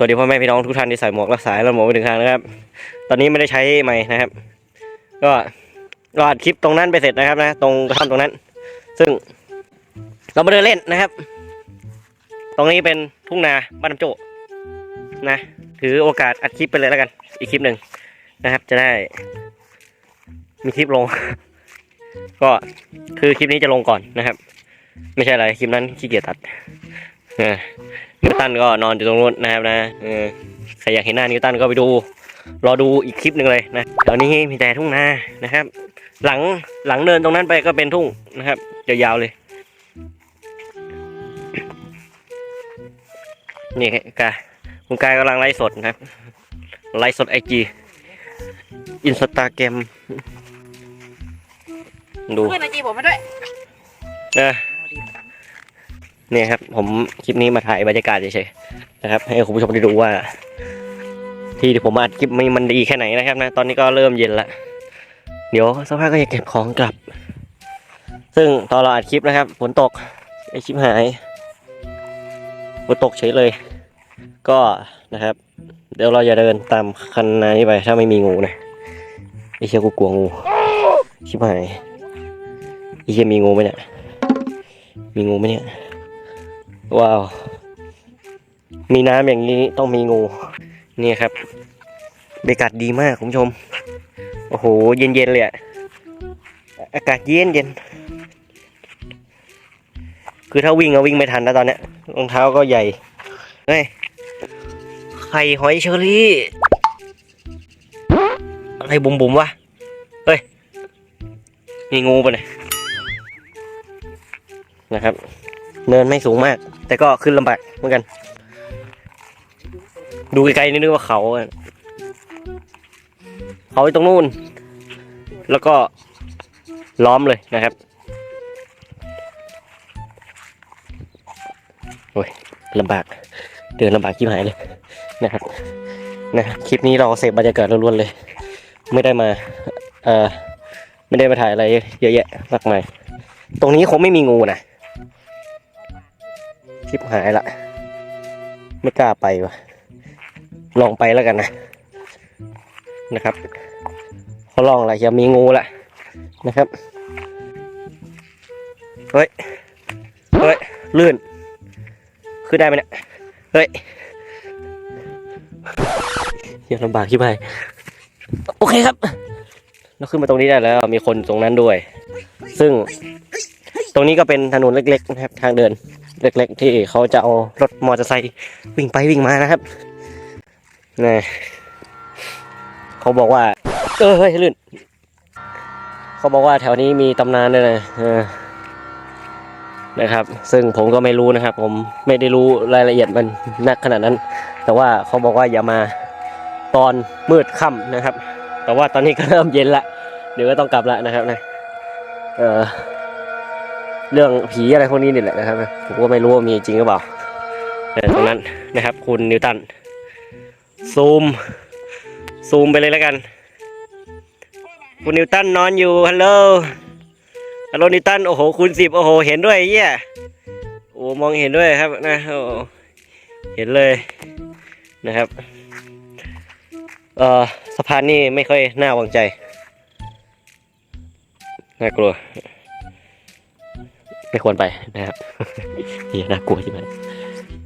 สวัสดีพ่อแม่พี่น้องทุกท่านที่ใส่หมวกรักษาและหมวกไปถึงทางนะครับ ตอนนี้ไม่ได้ใช้ไม้นะครับ ก็ก็อัดคลิปตรงนั้นไปเสร็จนะครับ นะ ตรงกระท่อมตรงนั้น ซึ่งเรามาเดินเล่นนะครับ ตรงนี้เป็นทุ่งนาบ้านน้ำโจนะ ถือโอกาสอัดคลิปไปเลยแล้วกัน อีกคลิปหนึ่งนะครับ จะได้ มีคลิปลง ก็คือคลิปนี้จะลงก่อนนะครับ ไม่ใช่อะไรคลิปนั้นขี้เกียจตัด นิวตันก็นอนอยู่ตรงนู้นนะครับนะเออใครอยากเห็นหน้านิวตันก็ไปดู รอดูอีกคลิปหนึ่งเลยนะแถวนี้มีแต่ทุ่งนานะครับ หลังหลังเนินตรงนั้นไปก็เป็นทุ่งนะครับยาวๆเลย นี่กายคุณกายกำลังไลฟ์สดนะครับไลฟ์สดไอจีอินสตาแกรมดูเพื่อนไอจีผมมาด้วยเออ เนี่ยครับ ผมคลิปนี้มาถ่ายบรรยากาศเฉยๆนะครับ ให้คุณผู้ชมได้ดูว่า ที่ที่ผมอัดคลิปมันมันดีแค่ไหนนะครับนะตอนนี้ก็เริ่มเย็นละเดี๋ยวสักพักก็จะเก็บของกลับ ซึ่งตอนเราอัดคลิปนะครับฝนตกไอคลิปหายฝนตกเฉยเลย ก็นะครับ เดี๋ยวเราจะเดินตามคันนานี้ไปถ้าไม่มีงูนะไอเชี่ยกูกลัวงูชิบหายไอเชี่ยมีงูไหมเนี่ยมีงูไหมเนี่ย ว้าว มีน้ำอย่างนี้ต้องมีงู นี่ครับบรรยากาศดีมากคุณผู้ชม โอ้โห เย็นๆเลยอะอากาศเย็นเย็น คือถ้าวิ่งก็วิ่งไม่ทันนะตอนเนี้ยรองเท้าก็ใหญ่ เฮ้ย ไข่หอยเชอรี่ อะไรบุ๋มบุ๋มๆวะ เฮ้ย มีงูปะเนี่ย นะครับ เนินไม่สูงมาก แต่ก็ขึ้นลำบากเหมือนกัน ดูไกลๆนี่นึกว่าเขา เขาอยู่ตรงนู้น แล้วก็ล้อมเลยนะครับโอ้ยลำบาก เดินลำบากชิบหายเลยนะครับนะคลิปนี้เราเสพบรรยากาศล้วนๆเลย ไม่ได้มาเอ่อไม่ได้มาถ่ายอะไรเยอะแยะมากมายตรงนี้คงไม่มีงูนะ ชิบหายละ ไม่กล้าไปวะลองไปแล้วกันนะ นะครับเขาลองอะไรจะมีงูละนะครับเฮ้ยเฮ้ยลื่น ขึ้นได้ไหมเนี่ยเฮ้ยยังลำบากที่ไปโอเคครับ เราขึ้นมาตรงนี้ได้แล้ว มีคนตรงนั้นด้วย ซึ่งตรงนี้ก็เป็นถนนเล็กๆนะครับ ทางเดิน เล็ก ๆ ที่เขาจะเอารถมอเตอร์ไซค์วิ่งไปวิ่งมานะครับนี่เขาบอกว่า เออเฮ้ยลื่นเขาบอกว่าแถวนี้มีตำนานด้วยนะนะครับ ซึ่งผมก็ไม่รู้นะครับ ผมไม่ได้รู้รายละเอียดมันนักขนาดนั้น แต่ว่าเขาบอกว่าอย่ามาตอนมืดค่ำนะครับ แต่ว่าตอนนี้ก็เริ่มเย็นละเดี๋ยวก็ต้องกลับละนะครับนะเออ เรื่องผีอะไรพวกนี้นี่แหละนะครับ ผมก็ไม่รู้ว่ามีจริงหรือเปล่าแต่ตรงนั้นนะครับ คุณนิวตันซูม ซูมไปเลยแล้วกัน คุณนิวตันนอนอยู่ฮัลโหลฮัลโหลนิวตันโอ้โหคูณสิบโอ้โห เห็นด้วยไอ้เหี้ยโอ้มองเห็นด้วยครับนะโอ้เห็นเลยนะครับเอ่อสะพานนี่ไม่ค่อยน่าวางใจน่ากลัว ไม่ควรไปนะครับเฮียน่ากลัวใช่ไหม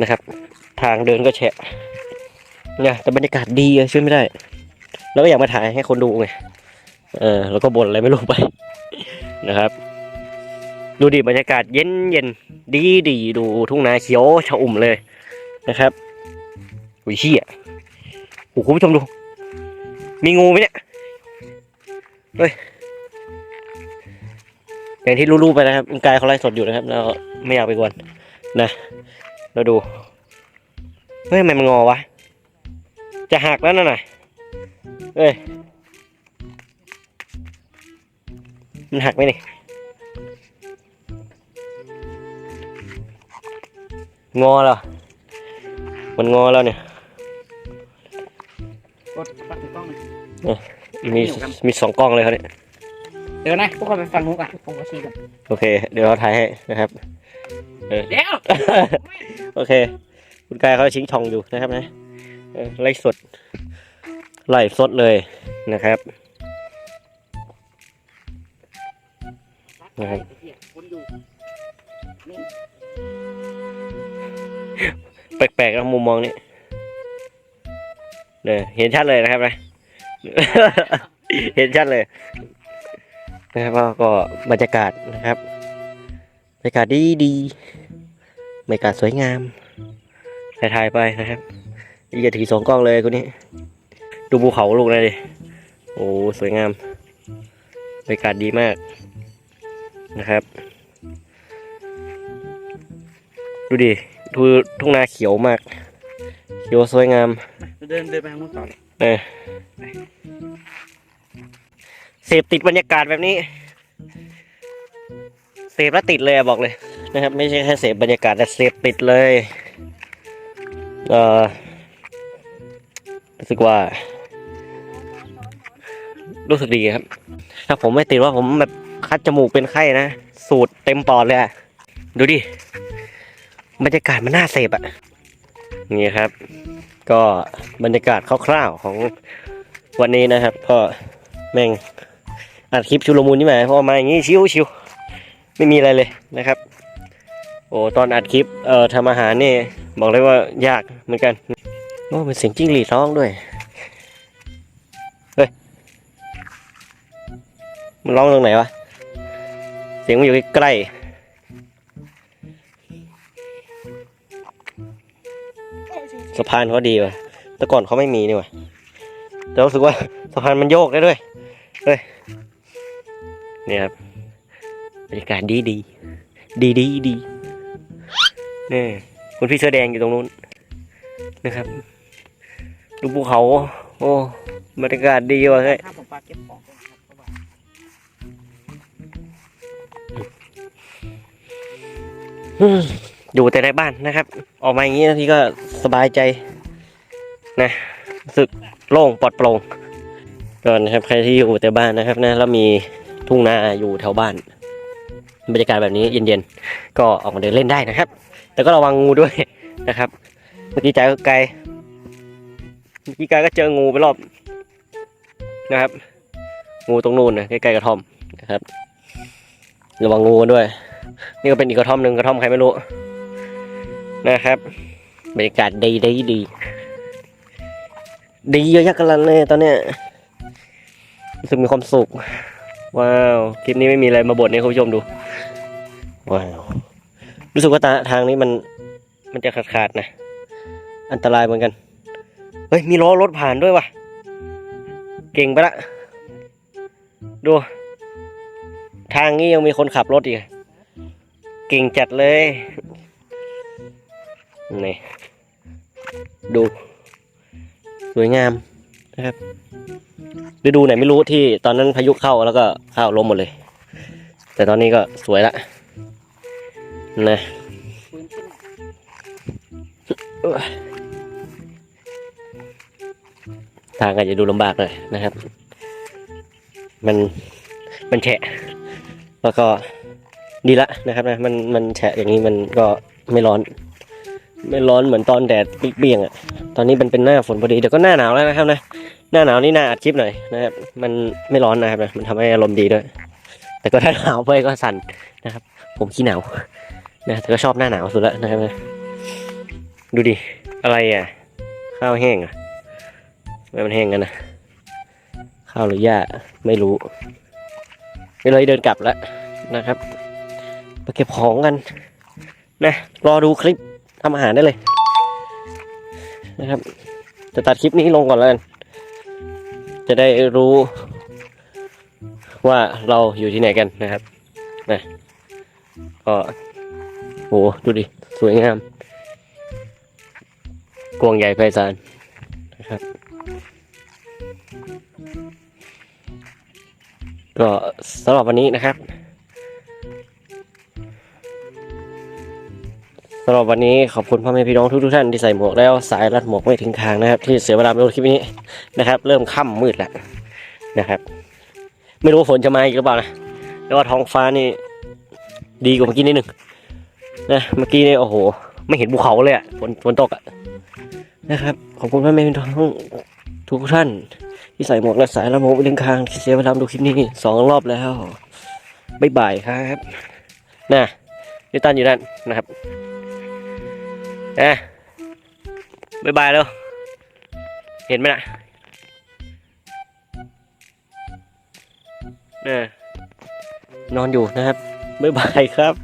นะครับ ทางเดินก็แฉะเนี่ยแต่บรรยากาศดีอะช่วยไม่ได้ แล้วก็อยากมาถ่ายให้คนดูไงเออแล้วก็บ่นอะไรไม่รู้ไปนะครับ ดูดิบรรยากาศเย็นเย็นดีดีดูทุ่งนาเขียวชอุ่มเลยนะครับอุ้ยเชี่ยโอ้คุณผู้ชมดู มีงูไหมเนี่ยเฮ้ย อย่างที่รู้ๆไปนะครับกายเขาไล่สดอยู่นะครับแล้วไม่อยากไปกวนนะ เราดูเฮ้ยทำไมมันงอวะ จะหักแล้วนั่นน่ะเอ้ยมันหักไหมนี่งอแล้วมันงอแล้วเนี่ยกดปัดถือกล้องหน่อยมีมีสองกล้องเลยครับเนี่ย เดี๋ยวนะพวกเราไปฟังมุกอะผมก็ชี้กันโอเค เดี๋ยวเราถ่ายให้นะครับ เดี๋ยวโอเค คุณกายเขาชิงช่องอยู่นะครับนะเออไล่สด ไล่สดเลยนะครับ นะครับ คนอยู่นี่แปลกๆนะมุมมองนี้เนี่ยเห็นชัดเลยนะครับนะ เห็นชัดเลย นะครับก็ก็บรรยากาศนะครับบรรยากาศดีดีบรรยากาศสวยงามถ่ายๆไปนะครับอย่าถือสองกล้องเลยคนนี้ ดูภูเขาลูกนะดิโอ้สวยงามบรรยากาศดีมากนะครับ ดูดิดูทุ่งนาเขียวมาก เขียวสวยงามเดินเดินไปทางนู้นต่อเลยเออเส พติดบรรยากาศแบบนี้ เสพแล้วติดเลยบอกเลยนะครับ ไม่ใช่แค่เสพบรรยากาศแต่เสพติดเลย เออรู้สึกว่า รู้สึกดีครับ ถ้าผมไม่ติดว่าผมแบบคัดจมูกเป็นไข้นะ สูดเต็มปอดเลยอะดูดิ บรรยากาศมันน่าเสพอะนี่ครับ ก็บรรยากาศคร่าวๆของวันนี้นะครับ ก็แม่ง อัดคลิปชุลมุนนี่ไหมเพราะมาอย่างงี้ชิวชิวไม่มีอะไรเลยนะครับ โอ้ตอนอัดคลิปเอ่อทำอาหารนี่บอกเลยว่ายากเหมือนกันโอ้เป็นเสียงจิ้งหรีดร้องด้วยเฮ้ยมันร้องตรงไหนวะเสียงมันอยู่ใกล้สะพานเขาดีว่ะแต่ก่อนเขาไม่มีนี่ว่ะแต่รู้สึกว่าสะพานมันโยกได้ด้วยเฮ้ย เนี่ยครับบรรยากาศดีดีดีดีดีนี่คุณพี่เสื้อแดงอยู่ตรงนู้นนะครับดูภูเขา โอ้บรรยากาศดีว่ะเฮ้ยอยู่แต่ในบ้านนะครับ ออกมาอย่างนี้ที่ก็สบายใจนะรู้สึกโล่งปลอดโปร่งก็นะครับ ใครที่อยู่แต่บ้านนะครับนะแล้วมี ทุ่งนาอยู่แถวบ้าน บรรยากาศแบบนี้เย็นๆ ก็ออกมาเดินเล่นได้นะครับ แต่ก็ระวังงูด้วยนะครับ เมื่อกี้ใจก็ไกลเมื่อกี้ไกลก็เจองูไปรอบนะครับ งูตรงนู้นนะใกล้ๆกระท่อมนะครับระวังงูกันด้วย นี่ก็เป็นอีกกระท่อมหนึ่งกระท่อมใครไม่รู้นะครับบรรยากาศดีดีดีดีเยอะยักษ์กันลันเลยตอนเนี้ยรู้สึกมีความสุข ว้าวคลิปนี้ไม่มีอะไรมาบ่นให้คุณผู้ชมดูว้าวรู้สึกว่าตาทางนี้มันมันจะขาดขาดๆนะ อันตรายเหมือนกัน เฮ้ย มีล้อรถผ่านด้วยว่ะ เก่งไปละ ดู ทางนี้ยังมีคนขับรถอีก เก่งจัดเลย นี่ ดู สวยงาม นะครับฤดูไหนไม่รู้ที่ตอนนั้นพายุเข้าแล้วก็ข้าวล้มหมดเลย แต่ตอนนี้ก็สวยละนะทางอาจจะดูลำบากเลยนะครับ มันมันแฉะ แล้วก็ดีละนะครับนะมันมันแฉะอย่างนี้มันก็ไม่ร้อน ไม่ร้อนเหมือนตอนแดดเปรี้ยงอะ ตอนนี้มันเป็นหน้าฝนพอดีเดี๋ยวก็หน้าหนาวแล้วนะครับนะ หน้าหนาวนี่น่าอัดคลิปหน่อยนะครับ มันไม่ร้อนนะครับ มันทำให้อารมณ์ดีด้วย แต่ก็ถ้าหนาวไปก็สั่นนะครับ ผมขี้หนาวนะแต่ก็ชอบหน้าหนาวสุดแล้วนะครับ ดูดิ อะไรอะ ข้าวแห้งอะทำไมมันแห้งกันนะ ข้าวหรือหญ้าไม่รู้ก็เลยเดินกลับแล้วนะครับไปเก็บของกันนะรอดูคลิปทำอาหารได้เลยนะครับ จะตัดคลิปนี้ลงก่อนแล้วกัน จะได้รู้ว่าเราอยู่ที่ไหนกันนะครับนะก็โหดูดิ สวยงาม กวางใหญ่ไพศาลนะครับ ก็สำหรับวันนี้นะครับ สำหรับวันนี้ขอบคุณพ่อแม่พี่น้องทุกๆท่านที่ใส่หมวกแล้วสายรัดหมวกไม่ถึงคางนะครับ ที่เสียเวลาไปดูคลิปนี้นะครับ เริ่มค่ำมืดแล้วนะครับ ไม่รู้ฝนจะมาอีกหรือเปล่านะแต่ว่าท้องฟ้านี่ ดีกว่าเมื่อกี้นิดนึงนะเมื่อกี้นี่โอ้โห ไม่เห็นภูเขาเลยอะฝนฝนตกอะนะครับขอบคุณพ่อแม่พี่น้องทุกท่าน ที่ใส่หมวกและสายรัดหมวกไม่ถึงคางที่เสียเวลาดูคลิปนี้สองรอบแล้วบ๊ายบายครับนะนิตันอยู่นั่นนะครับ เอะบายบายแล้ว เห็นไหมนะนอนอยู่นะครับบายบายครับ